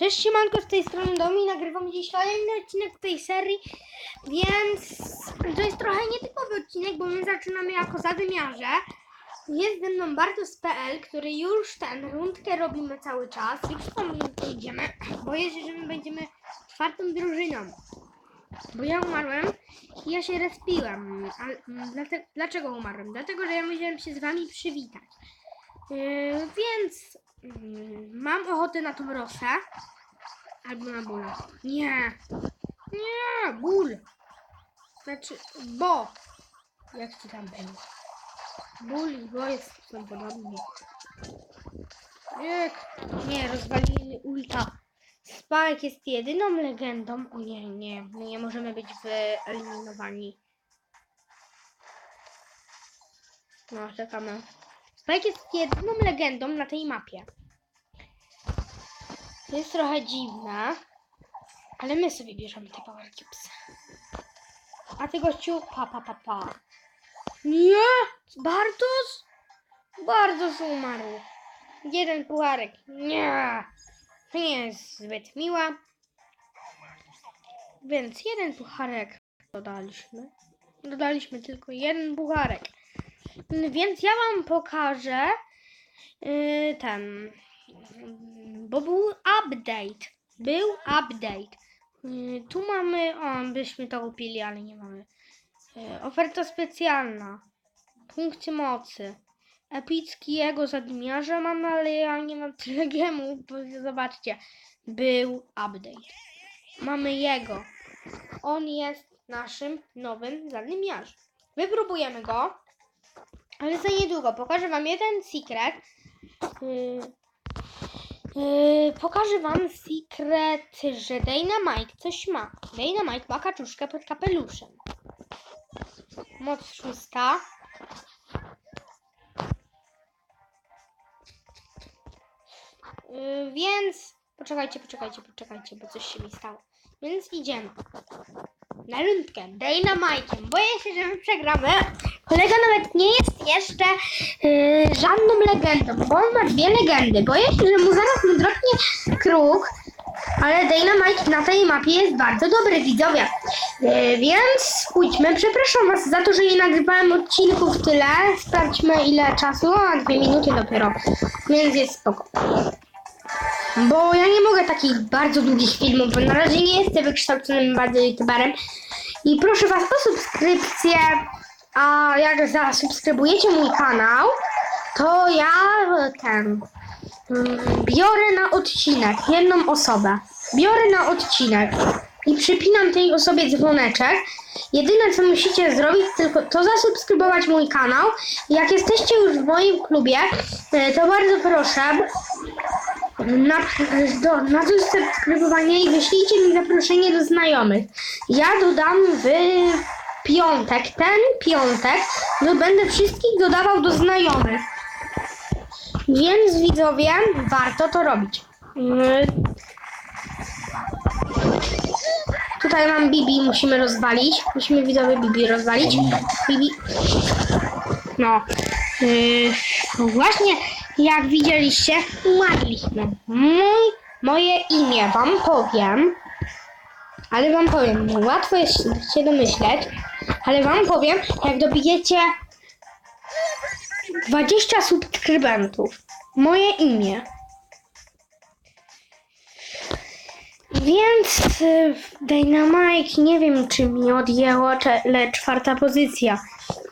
Cześć siemanko, z tej strony Domi, nagrywam dziś kolejny odcinek tej serii, więc to jest trochę nietypowy odcinek, bo my zaczynamy jako zadymiarze. Jest ze mną Bartos.pl, który już ten rundkę robimy cały czas, tą rundkę idziemy, boję się, że my będziemy czwartą drużyną, bo ja umarłem i ja się respiłem. Dlaczego umarłem? Dlatego, że ja musiałem się z wami przywitać. Yy, więc mam ochotę na tą rosę. Albo na bóla. Nie. Nie, ból. Znaczy, bo. Jak ci tam było? Ból i bo jest są podobni. Jak? Nie, rozwalili ulta. Spike jest jedyną legendą. O nie, nie, my nie możemy być wyeliminowani. No, czekamy. Spike jest jedyną legendą na tej mapie. Jest trochę dziwne, ale my sobie bierzemy te power cubes. A ty gościu, pa, pa, pa, pa. Nie! Bartos? Bartos umarł. Jeden pucharek. Nie! To nie jest zbyt miła. Więc jeden pucharek dodaliśmy. Dodaliśmy tylko jeden pucharek. Więc ja wam pokażę yy, ten. Bo był update. Był update. Yy, tu mamy. O, byśmy to kupili, ale nie mamy. Yy, oferta specjalna. Punkty mocy. Epicki jego zadmiarza mam, ale ja nie mam tyle bo Zobaczcie. Był update. Mamy jego. On jest naszym nowym zadmiarzem. Wypróbujemy go. Ale za niedługo pokażę wam jeden secret. Yy, yy, pokażę wam secret, że Dynamite coś ma. Dynamite ma kaczuszkę pod kapeluszem. Moc szósta. Yy, więc poczekajcie, poczekajcie, poczekajcie, bo coś się mi stało. Więc idziemy na rundkę Dynamite'em. Boję się, że my przegramy. Kolega nawet nie jest jeszcze yy, żadną legendą, bo on ma dwie legendy. Boję się, że mu zaraz mu drobnie kruk. Ale Dynamite na tej mapie jest bardzo dobry, widzowie. Yy, więc pójdźmy. Przepraszam Was za to, że nie nagrywałem odcinków tyle. Sprawdźmy ile czasu. A, dwie minuty dopiero. Więc jest spoko. Bo ja nie mogę takich bardzo długich filmów, bo na razie nie jestem wykształconym bardzo youtuberem. I proszę Was o subskrypcję. A jak zasubskrybujecie mój kanał, to ja ten mm, biorę na odcinek jedną osobę. Biorę na odcinek i przypinam tej osobie dzwoneczek. Jedyne co musicie zrobić, tylko to zasubskrybować mój kanał. Jak jesteście już w moim klubie, e, to bardzo proszę, na, do, na to subskrybowanie i wyślijcie mi zaproszenie do znajomych. Ja dodam w piątek, ten piątek, no będę wszystkich dodawał do znajomych. Więc widzowie, warto to robić. Tutaj mam Bibi, musimy rozwalić. Musimy widzowie Bibi rozwalić. Bibi. No. Yy, właśnie, jak widzieliście, umarliśmy. Mój, moje imię wam powiem. Ale wam powiem, łatwo jest się domyśleć, ale wam powiem, jak dobijecie 20 subskrybentów. Moje imię. Więc y, Dynamite nie wiem czy mi odjęło, ale czwarta pozycja.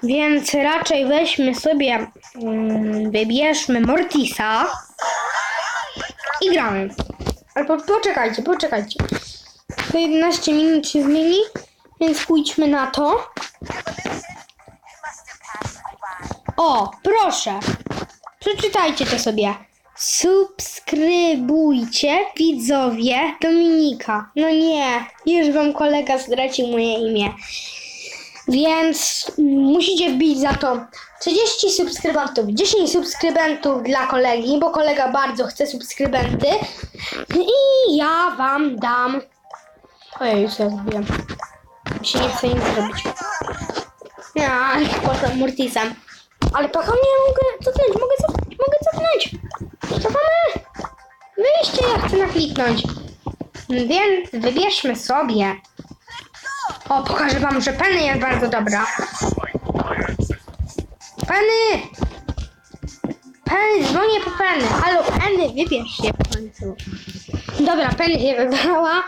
Więc raczej weźmy sobie, mm, wybierzmy Mortisa i gramy. Albo poczekajcie, poczekajcie. To 11 minut się zmieni, więc pójdźmy na to. O, proszę. Przeczytajcie to sobie. Subskrybujcie widzowie Dominika. No nie, już wam kolega zdradził moje imię. Więc musicie wbić za to 30 subskrybentów, 10 subskrybentów dla kolegi, bo kolega bardzo chce subskrybenty. I ja wam dam. Ojej, co ja zrobiłem? Się nie chce nic zrobić. Ja, poza Mortisem. Ale pocha nie mogę cofnąć, mogę cofnąć, mogę cofnąć. Cofamy! Wyjście! chcę nakliknąć. Więc wybierzmy sobie. O, pokażę wam, że Penny jest bardzo dobra. Penny! Penny, dzwonię po Penny. Halo, Penny, wybierz się w końcu. Dobra, Penny się wybrała.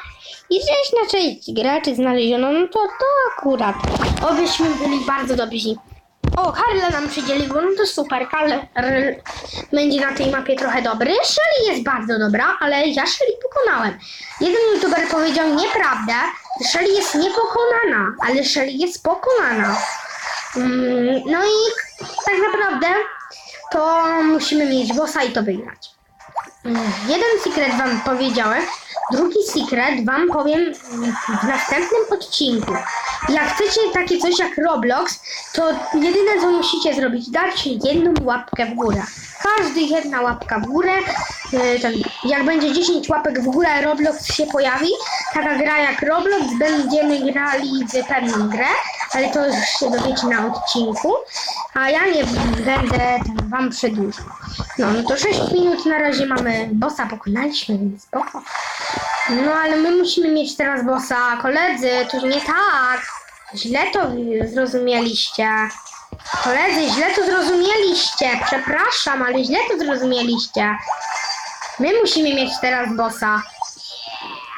I sześć na sześć graczy znaleziono, no to to akurat. Obyśmy byli bardzo dobrzy. O, Karla nam przydzieliło, no to super. Karl będzie na tej mapie trochę dobry. Shelly jest bardzo dobra, ale ja Shelly pokonałem. Jeden youtuber powiedział nieprawdę. Shelly jest niepokonana, ale Shelly jest pokonana. Mm, no i tak naprawdę to musimy mieć bossa i to wygrać. Mm, Jeden secret wam powiedziałem, drugi secret wam powiem w następnym odcinku. Jak chcecie takie coś jak Roblox, to jedyne co musicie zrobić, dać jedną łapkę w górę. Każdy jedna łapka w górę. y, jak będzie 10 łapek w górę, Roblox się pojawi. Taka gra jak Roblox, będziemy grali w pewną grę, ale to już się dowiecie na odcinku. A ja nie będę wam przedłużał. No, no to 6 minut na razie mamy bossa, pokonaliśmy, więc spoko. No ale my musimy mieć teraz bossa. Koledzy, to nie tak. Źle to zrozumieliście. Koledzy, źle to zrozumieliście. Przepraszam, ale źle to zrozumieliście. My musimy mieć teraz bossa.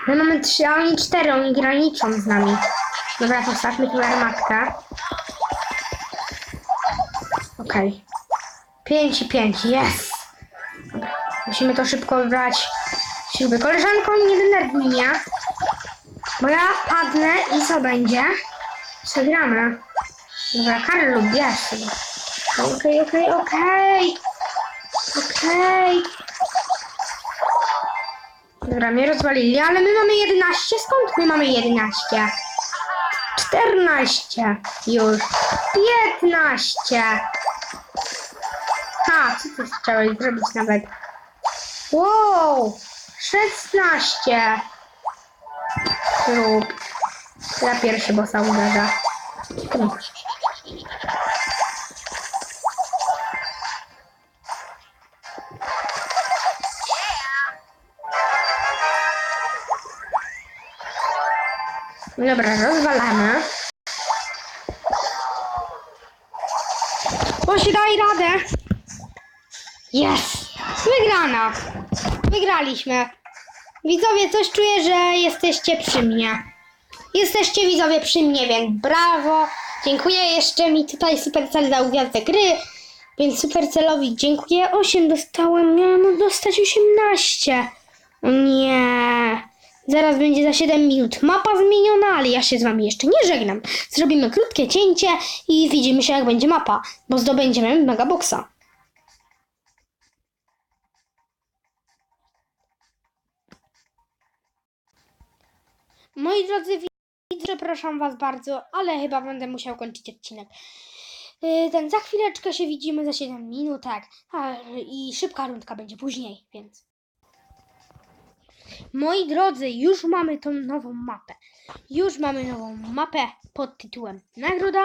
My mamy trzy, a oni cztery, oni graniczą z nami. Dobra, postawmy tu armatkę. Okej. Pięć i pięć, jest. Musimy to szybko wybrać. Śruby. Koleżanko, nie denerwuj mnie. Bo ja padnę i co będzie? Przegramy. Dobra, Karlu, bierz sobie. Okej, okej, okej. Okej. Dobra, mnie rozwalili, ale my mamy 11. Skąd my mamy 11? 14 już. 15. Ha, co ty chciałeś zrobić nawet? Wow! 16! Rób. Ja pierwszy bossa uderza. Dobra, rozwalamy. Boś daj radę. Jest! Wygrana! Wygraliśmy. Widzowie, coś czuję, że jesteście przy mnie. Jesteście widzowie przy mnie, więc brawo. Dziękuję jeszcze mi tutaj Supercell dał gwiazdę gry. Więc Supercellowi dziękuję. 8 dostałem, miałem dostać 18. O nie. Zaraz będzie za 7 minut. Mapa zmieniona, ale ja się z wami jeszcze nie żegnam. Zrobimy krótkie cięcie i widzimy się jak będzie mapa, bo zdobędziemy megaboxa. Moi drodzy widzowie, przepraszam Was bardzo, ale chyba będę musiał kończyć odcinek. Yy, Ten za chwileczkę się widzimy za 7 minut, tak. I szybka rundka będzie później, więc. Moi drodzy, już mamy tą nową mapę. Już mamy nową mapę pod tytułem Nagroda.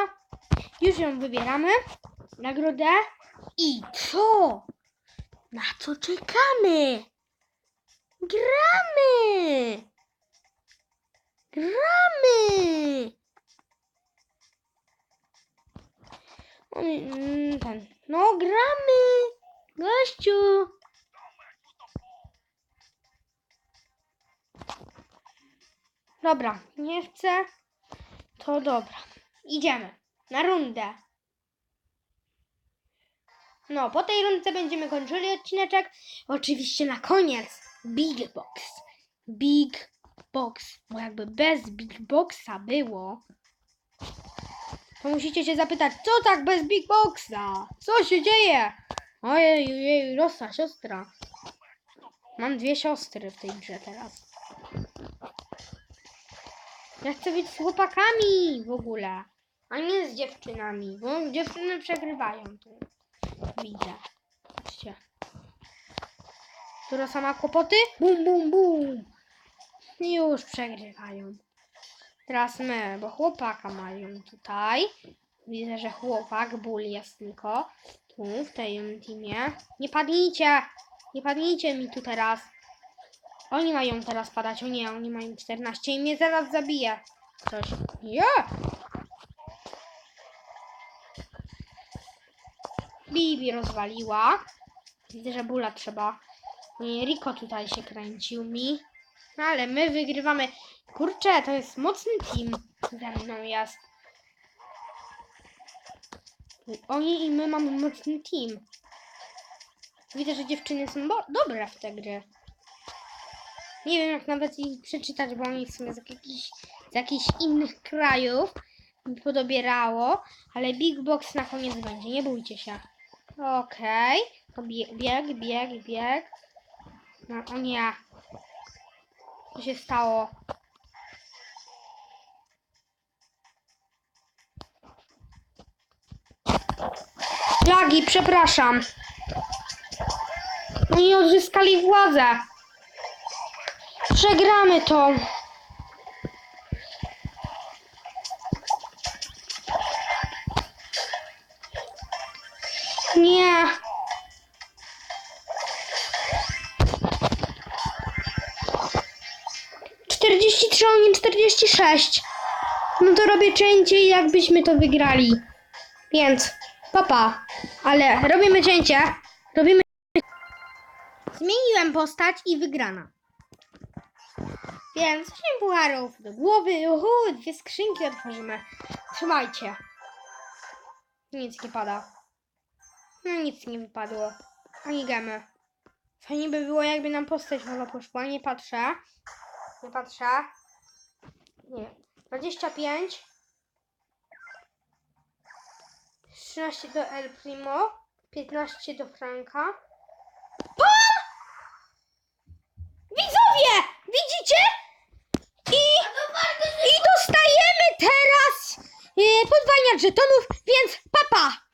Już ją wybieramy. Nagrodę. I co? Na co czekamy? Gramy! Gramy! Mm. No, gramy! Gościu! Dobra, nie chcę. To dobra. Idziemy. Na rundę. No, po tej rundce będziemy kończyli odcineczek. Oczywiście na koniec Big Box. Big Box. Bo jakby bez Big Boxa było, to musicie się zapytać, co tak bez Big Boxa? Co się dzieje? Ojej, ojej, rosła siostra. Mam dwie siostry w tej grze teraz. Ja chcę być z chłopakami w ogóle, a nie z dziewczynami, bo dziewczyny przegrywają tu. Widzę. Patrzcie. Która sama kłopoty? Bum, bum, bum. Już przegrywają. Teraz my, bo chłopaka mają tutaj. Widzę, że chłopak, ból jest tylko. Tu, w tej teamie. Nie padnijcie! Nie padnijcie mi tu teraz. Oni mają teraz padać. O nie, oni mają 14 i mnie zaraz zabije. Coś. Nie! Bibi rozwaliła. Widzę, że bula trzeba. Nie, Riko tutaj się kręcił mi. Ale my wygrywamy. Kurczę, to jest mocny team. Ze mną jest. Oni i my mamy mocny team. Widzę, że dziewczyny są dobre w te gry. Nie wiem, jak nawet ich przeczytać, bo oni są z jakichś, z jakichś innych krajów. Mi podobierało, ale Big Box na koniec będzie, nie bójcie się. Okej, to bie- bieg, bieg, bieg. No, o nie. Co się stało? Lagi, przepraszam. Oni odzyskali władzę. Przegramy to. Sześć. No to robię cięcie jakbyśmy to wygrali. Więc, papa. Ale robimy cięcie. Robimy... Zmieniłem postać i wygrana. Więc 8 pucharów do głowy. Uhu, dwie skrzynki otworzymy. Trzymajcie. Nic nie pada. No nic nie wypadło. Ani gemy. Fajnie by było, jakby nam postać nowa poszła. Nie patrzę. Nie patrzę. Nie. 25. 13 do El Primo. 15 do Franka. Pan! Widzowie! Widzicie? I, i dostajemy teraz e, podwajnia żetonów, więc papa!